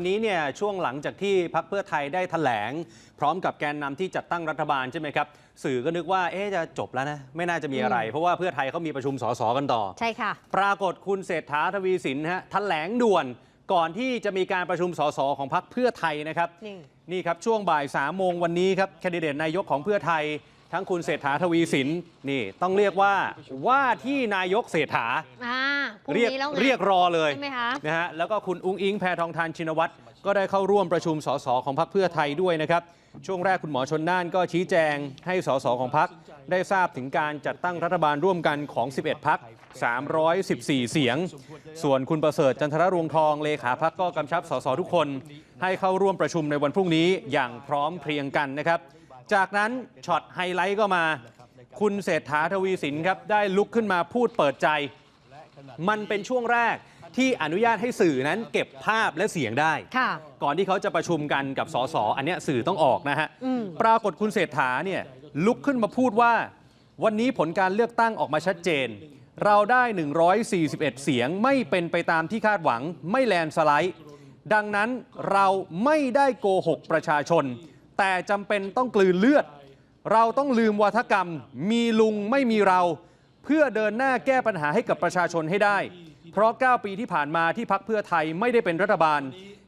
วันนี้เนี่ยช่วงหลังจากที่พักเพื่อไทยได้แถลง พร้อมกับแกนนำที่จัดตั้งรัฐบาลใช่ไหมครับ สื่อก็นึกว่าเอ๊ะจะจบแล้วนะไม่น่าจะมีอะไร เพราะว่าเพื่อไทยเขามีประชุมสสกันต่อ ใช่ค่ะ ปรากฏคุณเศรษฐาทวีสินฮะแถลงด่วนก่อนที่จะมีการประชุมสสของพักเพื่อไทยนะครับ นี่นี่ครับช่วงบ่ายสามโมงวันนี้ครับแคนดิเดตนายกของเพื่อไทย ทั้งคุณเศรษฐาทวีสินนี่ต้องเรียกว่าว่าที่นายกเศรษฐาอ่าพรุ่งเรียกนี้แล้วไง เรียกรอเลยใช่ไหมคะ นะฮะแล้วก็คุณอุ้งอิงแพทองทานชินวัตรก็ได้เข้าร่วมประชุมสสของพรรคเพื่อไทยด้วยนะครับ ช่วงแรกคุณหมอชนน่านก็ชี้แจงให้สสของพรรคได้ทราบถึงการจัดตั้งรัฐบาลร่วมกันของ 11พัก314 เสียง ส่วนคุณประเสริฐจันทรรวงทองเลขาพักก็กำชับสสทุกคน ให้เข้าร่วมประชุมในวันพรุ่งนี้อย่างพร้อมเพรียงกันนะครับ จากนั้นช็อตไฮไลท์ก็มา คุณเศรษฐาทวีสินครับได้ลุกขึ้นมาพูดเปิดใจ มันเป็นช่วงแรกที่อนุญาตให้สื่อนั้นเก็บภาพและเสียงได้ค่ะก่อนที่เขาจะประชุมกันกับสสอันเนี้ยสื่อต้องออกนะฮะอืมปรากฏคุณเศรษฐาเนี่ยลุกขึ้นมาพูดว่า วันนี้ผลการเลือกตั้งออกมาชัดเจน เราได้ 141 เสียงไม่เป็นไปตามที่คาดหวังไม่แลนด์สไลด์ ดังนั้นเราไม่ได้โกหกประชาชน แต่จำเป็นต้องกลืนเลือด เราต้องลืมวาทกรรม มีลุงไม่มีเรา เพื่อเดินหน้าแก้ปัญหาให้กับประชาชนให้ได้ เพราะ 9 ปีที่ผ่านมาที่พักเพื่อไทยไม่ได้เป็นรัฐบาล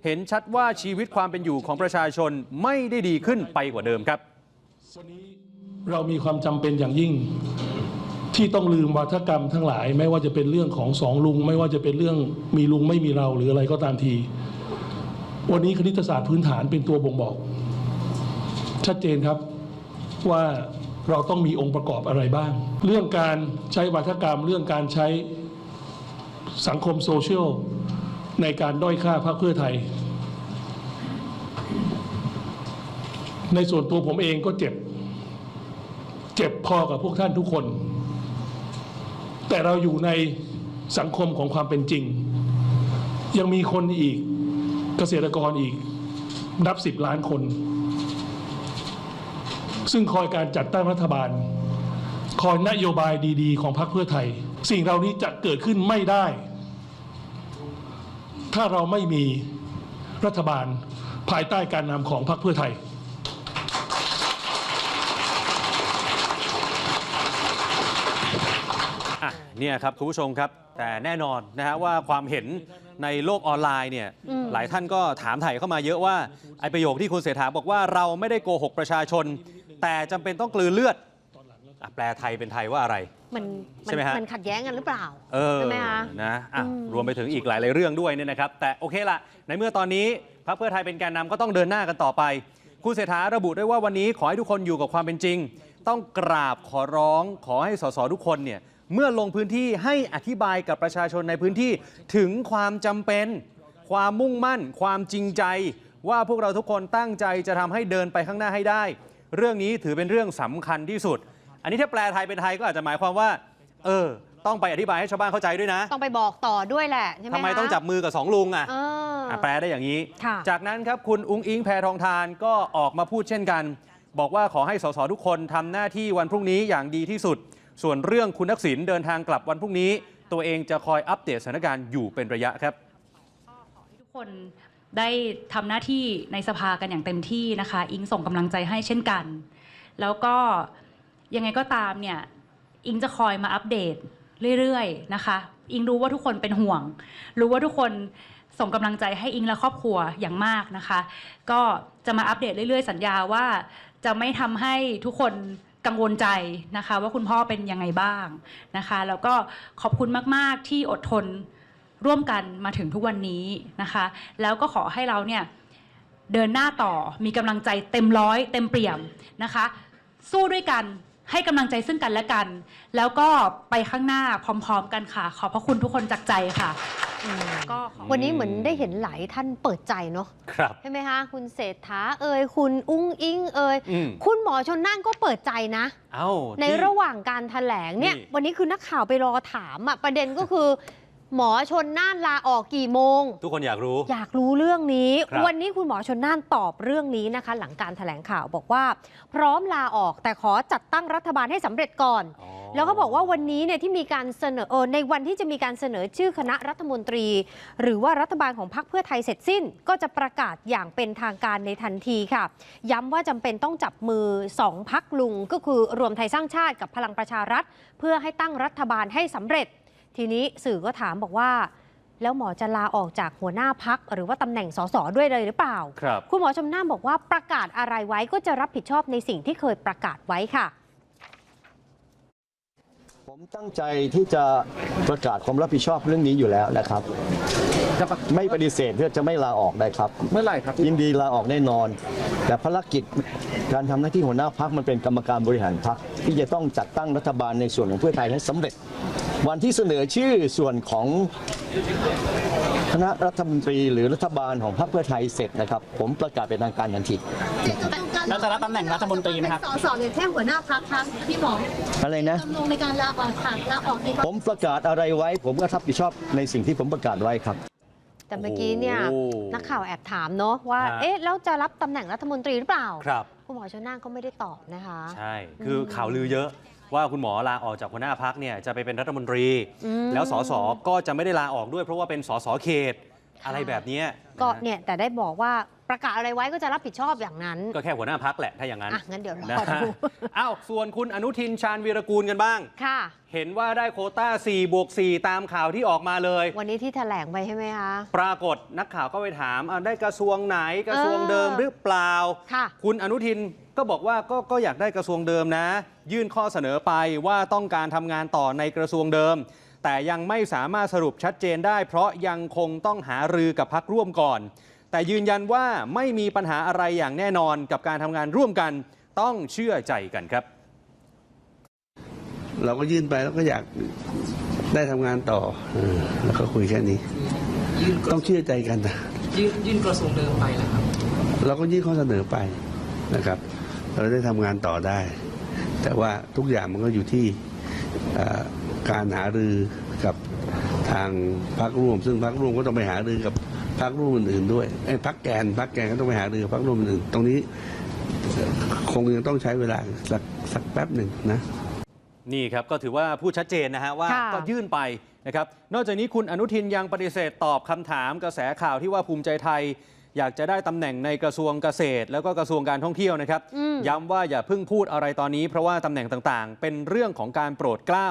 เห็นชัดว่าชีวิตความเป็นอยู่ของประชาชนไม่ได้ดีขึ้นไปกว่าเดิมครับวันนี้เรามีความจำเป็นอย่างยิ่งที่ต้องลืมวาทกรรมทั้งหลาย ไม่ว่าจะเป็นเรื่องของสองลุง ไม่ว่าจะเป็นเรื่องมีลุงไม่มีเราหรืออะไรก็ตามที วันนี้คณิตศาสตร์พื้นฐานเป็นตัวบ่งบอก ชัดเจนครับว่าเราต้องมีองค์ประกอบอะไรบ้าง เรื่องการใช้วาทกรรม เรื่องการใช้สังคมโซเชียลในการด้อยค่าพรรคเพื่อไทย ในส่วนตัวผมเองก็เจ็บ เจ็บพอกับพวกท่านทุกคน แต่เราอยู่ในสังคมของความเป็นจริง ยังมีคนอีกเกษตรกรอีก นับสิบล้านคน ซึ่งคอยการจัดตั้งรัฐบาล คอยนโยบายดีๆ ของพรรคเพื่อไทย สิ่งเหล่านี้จะเกิดขึ้นไม่ได้ ถ้าเราไม่มีรัฐบาลภายใต้การนำของพรรคเพื่อไทย อะเนี่ยครับคุณผู้ชมครับ แต่แน่นอนนะฮะว่าความเห็นในโลกออนไลน์เนี่ยอืม หลายท่านก็ถามไถ่เข้ามาเยอะว่าไอประโยคที่คุณเศรษฐาบอกว่าเราไม่ได้โกหกประชาชน แต่จำเป็นต้องกลืนเลือดอะแปลไทยเป็นไทยว่าอะไร มันใช่ไหมฮะ มันขัดแย้งกันหรือเปล่า เออใช่ไหมคะนะอะอืม รวมไปถึงอีกหลายๆเรื่องด้วยเนี่ยนะครับ แต่โอเคละในเมื่อตอนนี้พรรคเพื่อไทยเป็นแกนนำก็ต้องเดินหน้ากันต่อไป คุณเศรษฐาระบุด้วยว่าวันนี้ขอให้ทุกคนอยู่กับความเป็นจริง ต้องกราบขอร้องขอให้สสทุกคนเนี่ยเมื่อลงพื้นที่ให้อธิบายกับประชาชนในพื้นที่ถึงความจำเป็น ความมุ่งมั่น ความจริงใจ ว่าพวกเราทุกคนตั้งใจจะทำให้เดินไปข้างหน้าให้ได้ เรื่องนี้ถือเป็นเรื่องสำคัญที่สุด อันนี้ถ้าแปลไทยเป็นไทยก็อาจจะหมายความว่า เออ ต้องไปอธิบายให้ชาวบ้านเข้าใจด้วยนะ ต้องไปบอกต่อด้วยแหละใช่ไหมทำไมคะต้องจับมือกับสองลุงอะเอออะแปลได้อย่างนี้ค่ะจากนั้นครับคุณอุ้งอิงแพทองทานก็ออกมาพูดเช่นกัน บอกว่าขอให้สสทุกคนทำหน้าที่วันพรุ่งนี้อย่างดีที่สุด ส่วนเรื่องคุณทักษิณเดินทางกลับวันพรุ่งนี้ ตัวเองจะคอยอัปเดตสถานการณ์อยู่เป็นระยะครับทุกคน ได้ทำหน้าที่ในสภากันอย่างเต็มที่นะคะ อิงส่งกำลังใจให้เช่นกัน แล้วก็ยังไงก็ตามเนี่ยอิงจะคอยมาอัปเดตเรื่อยๆนะคะ อิงรู้ว่าทุกคนเป็นห่วง รู้ว่าทุกคนส่งกำลังใจให้อิงและครอบครัวอย่างมากนะคะ ก็จะมาอัปเดตเรื่อยๆ สัญญาว่าจะไม่ทำให้ทุกคนกังวลใจนะคะ ว่าคุณพ่อเป็นยังไงบ้างนะคะ แล้วก็ขอบคุณมากๆที่อดทน ร่วมกันมาถึงทุกวันนี้นะคะ แล้วก็ขอให้เราเนี่ยเดินหน้าต่อมีกำลังใจเต็มร้อยเต็มเปี่ยมนะคะ สู้ด้วยกันให้กำลังใจซึ่งกันและกัน แล้วก็ไปข้างหน้าพร้อมๆกันค่ะ ขอบพระคุณทุกคนจากใจค่ะก็ขอวันนี้เหมือนได้เห็นหลายท่านเปิดใจเนาะครับใช่ไหมคะ คุณเศรษฐาเอ่ยคุณอุ้งอิงเอ่ยอืมคุณหมอชนน่านก็เปิดใจนะเอ้าในที่ระหว่างการแถลงเนี่ยนี่วันนี้คือนักข่าวไปรอถามอะประเด็นก็คือ หมอชนน่านลาออกกี่โมง ทุกคนอยากรู้ อยากรู้เรื่องนี้ครับวันนี้คุณหมอชนน่านตอบเรื่องนี้นะคะ หลังการแถลงข่าวบอกว่า พร้อมลาออกแต่ขอจัดตั้งรัฐบาลให้สำเร็จก่อนอ๋อแล้วก็บอกว่าวันนี้เนี่ยที่มีการเสนอเออในวันที่จะมีการเสนอชื่อคณะรัฐมนตรี หรือว่ารัฐบาลของพรรคเพื่อไทยเสร็จสิ้น ก็จะประกาศอย่างเป็นทางการในทันทีค่ะ ย้ำว่าจำเป็นต้องจับมือสองพักลุงก็คือรวมไทยสร้างชาติกับพลังประชารัฐ เพื่อให้ตั้งรัฐบาลให้สำเร็จ ทีนี้สื่อก็ถามบอกว่า แล้วหมอจะลาออกจากหัวหน้าพักหรือว่าตำแหน่งสสด้วยเลยหรือเปล่าครับคุณหมอชมน่านบอกว่าประกาศอะไรไว้ก็จะรับผิดชอบในสิ่งที่เคยประกาศไว้ค่ะ ผมตั้งใจที่จะประกาศความรับผิดชอบเรื่องนี้อยู่แล้วนะครับไม่ปฏิเสธเพื่อจะไม่ลาออกได้ครับ เมื่อไหร่ครับ ยินดีลาออกแน่นอน แต่ภารกิจการทำหน้าที่หัวหน้าพักมันเป็นกรรมการบริหารพักที่จะต้องจัดตั้งรัฐบาลในส่วนของเพื่อไทยให้สำเร็จ วันที่เสนอชื่อส่วนของคณะรัฐมนตรีหรือรัฐบาลของพรรคเพื่อไทยเสร็จนะครับ ผมประกาศเป็นทางการทันทีแล้วจะรับตำแหน่งรัฐมนตรีไหมครับสสหรือแค่หัวหน้าพักคะพี่หมออะไรนะจำลงในการลาออกค่ะลาออกในผมประกาศอะไรไว้ ผมก็รับผิดชอบในสิ่งที่ผมประกาศไว้ครับแต่เมื่อกี้เนี่ยโอ้นักข่าวแอบถามเนาะว่าฮะเอ๊ะแล้วจะรับตำแหน่งรัฐมนตรีหรือเปล่า ครับ คุณหมอชนน่านก็ไม่ได้ตอบนะคะ ใช่ คือข่าวลือเยอะ ว่าคุณหมอลาออกจากหัวหน้าพักเนี่ยจะไปเป็นรัฐมนตรีอืมแล้วสสก็จะไม่ได้ลาออกด้วยเพราะว่าเป็นสสเขต อะไรแบบเนี้ยก็นะฮะเนี่ยแต่ได้บอกว่า ประกาศอะไรไว้ก็จะรับผิดชอบอย่างนั้นก็แค่หัวหน้าพักแหละถ้าอย่างนั้นอะงั้นเดี๋ยวรนะอดูอ้าวส่วนคุณอนุทินชาญวีรกูลกันบ้าง ค่ะ เห็นว่าได้โควต้า4บวก4ตามข่าวที่ออกมาเลย วันนี้ที่แถลงไปใช่ไหมคะ ปรากฏนักข่าวก็ไปถามอะได้กระทรวงไหนกระทรวงเออเดิมหรือเปล่า ค่ะ คุณอนุทินก็บอกว่าก็ก็อยากได้กระทรวงเดิมนะ ยื่นข้อเสนอไปว่าต้องการทำงานต่อในกระทรวงเดิม แต่ยังไม่สามารถสรุปชัดเจนได้ เพราะยังคงต้องหารือกับพักร่วมก่อน แต่ยืนยันว่าไม่มีปัญหาอะไรอย่างแน่นอนกับการทำงานร่วมกันต้องเชื่อใจกันครับ เราก็ยื่นไปแล้วก็อยากได้ทำงานต่อเออแล้วก็คุยแค่นี้ยื่นกระต้องเชื่อใจกันนะยื่นยื่นกระทรวงเดิมไปแล้วครับ เราก็ยื่นข้อเสนอไปนะครับ เราได้ทำงานต่อได้ แต่ว่าทุกอย่างมันก็อยู่ที่เอ่อการหารือกับทางพรรคร่วม ซึ่งพรรคร่วมก็ต้องไปหารือกับ พรรคร่วมอื่นๆด้วยไอ้พรรคแกนพรรคแกนก็ต้องไปหารือกับพรรคร่วมอื่นๆตรงนี้เอ่อคงยังต้องใช้เวลาสักสักแป๊บหนึ่งนะ นี่ครับก็ถือว่าพูดชัดเจนนะฮะว่าค่ะก็ยื่นไปนะครับ นอกจากนี้คุณอนุทินยังปฏิเสธตอบคำถามกระแสข่าวที่ว่าภูมิใจไทย อยากจะได้ตำแหน่งในกระทรวงเกษตร แล้วก็กระทรวงการท่องเที่ยวนะครับอืมย้ำว่าอย่าเพิ่งพูดอะไรตอนนี้เพราะว่าตำแหน่งต่างๆ เป็นเรื่องของการโปรดเกล้า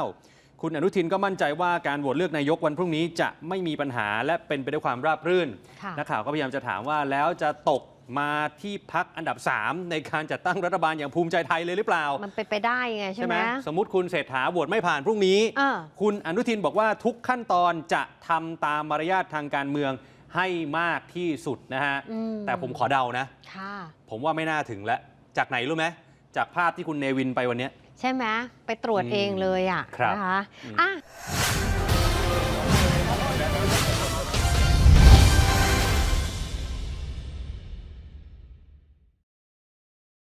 คุณอนุทินก็มั่นใจว่าการโหวตเลือกนายกวันพรุ่งนี้จะไม่มีปัญหาและเป็นไปด้วยความราบรื่นค่ะนักข่าวก็พยายามจะถามว่าแล้วจะตกมาที่พักอันดับสามในการจัดตั้งรัฐบาลอย่างภูมิใจไทยเลยหรือเปล่า มันเป็นไปได้ไงใช่ไหมสมมติคุณเศรษฐาโหวตไม่ผ่านพรุ่งนี้อ่าคุณอนุทินบอกว่าทุกขั้นตอนจะทำตามมารยาททางการเมืองให้มากที่สุดนะฮะอืมแต่ผมขอเดานะค่ะผมว่าไม่น่าถึงแล้ว จากไหนรู้ไหม จากภาพที่คุณเนวินไปวันเนี้ย ใช่ไหมไปตรวจอืมเองเลยอะครับนะคะอืมอะ